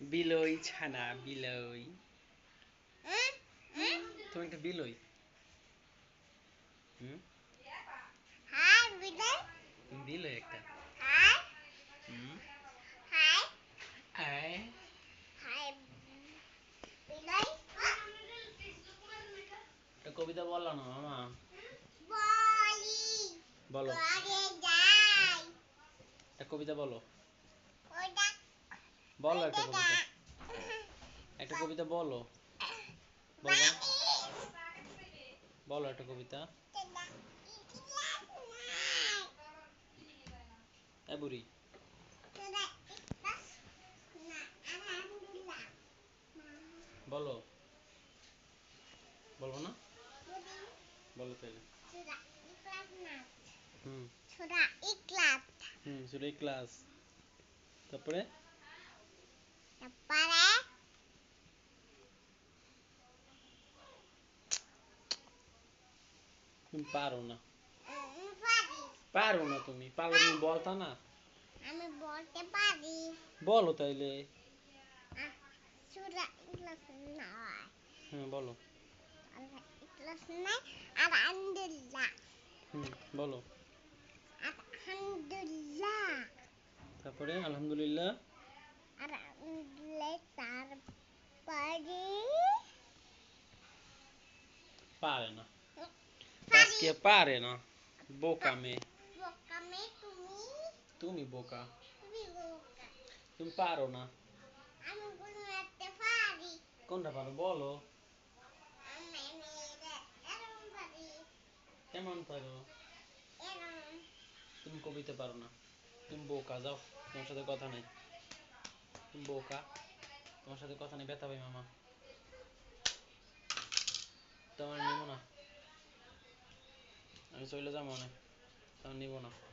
বিলই ছানা, বিলই। তুমি একটা বিলই। বিলই একটা। কবিতা বলল না, মামা। বলো। একটা কবিতা বলো। বলো একটা কবিতা। একটা কবিতা বলো। বলো। বলো একটা কবিতা। বুড়ি। বলো। বলব না? বলো তাহলে হুম। ছোড়া ইকলাস হুম শুরু ক্লাস তারপরে? তুমি পারো না। পারো। না তুমি পারলে তুমি বলতা না। আমি বলতে পারি। বলো তাইলে। হ্যাঁ বলো। আর আলহামদুলিল্লাহ। হুম বলো। আলহামদুলিল্লাহ। তারপরে আলহামদুলিল্লাহ। পারে না আজকে পারে না বোকা মেয়ে বোকা মেয়ে তুমি তুমি বোকা তুমি বোকা তুমি পারো না আমি গুলো রাখতে পারি কোনটা পারো বলো কেমন পারো তুমি কবিতা পারো না তুমি বোকা যাও তোমার সাথে কথা নাই বোকা। তোমার সাথে কথা নেই ব্যথা পাই মামা। তোমার নিব না। আমি চলে যাব অনেক তোমার নিব না।